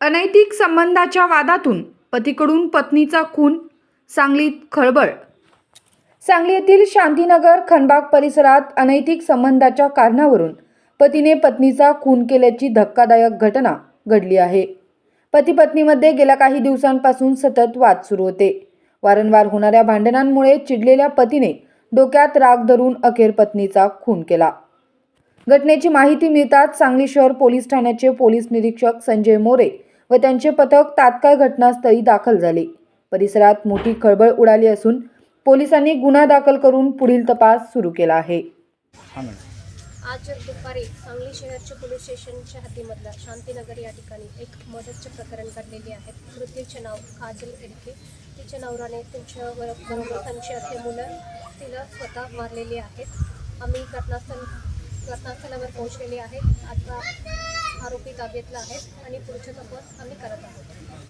अनैतिक संबंधाच्या वादातून पतीकडून पत्नीचा खून सांगलीत खळबळ. सांगली येथील शांतीनगर खनबाग परिसरात अनैतिक संबंधाच्या कारणावरून पतीने पत्नीचा खून केल्याची धक्कादायक घटना घडली आहे. पती पत्नीमध्ये गेल्या काही दिवसांपासून सतत वाद सुरू होते. वारंवार होणाऱ्या भांडणांमुळे चिडलेल्या पतीने डोक्यात राग धरून अखेर पत्नीचा खून केला. घटनेची माहिती मिळताच सांगली शहर पोलीस ठाण्याचे पोलीस निरीक्षक संजय मोरे व त्यांचे पथक तात्काळ घटनास्थळी दाखल झाले. परिसरात मोठी खळबळ उडाली असून पोलिसांनी गुन्हा दाखल करून पुढील तपास सुरू केला आहे. आज दुपारी सांगली शहरच्या पोलीस स्टेशनच्या हद्दीमधल्या शांतीनगर या ठिकाणी एक मदतचे प्रकरण घडलेले आहे. मृत्यूचे नाव काजल एडके. तिच्या नवराने त्यांच्या बरोबर त्यांची असे मुलं तिला स्वतः मारलेली आहेत. आम्ही घटनास्थळ घटनास्थळावर पोहोचलेले आहेत. आता आरोपी ताब्यातला आहेत आणि पुढचे तपास आम्ही करत आहोत.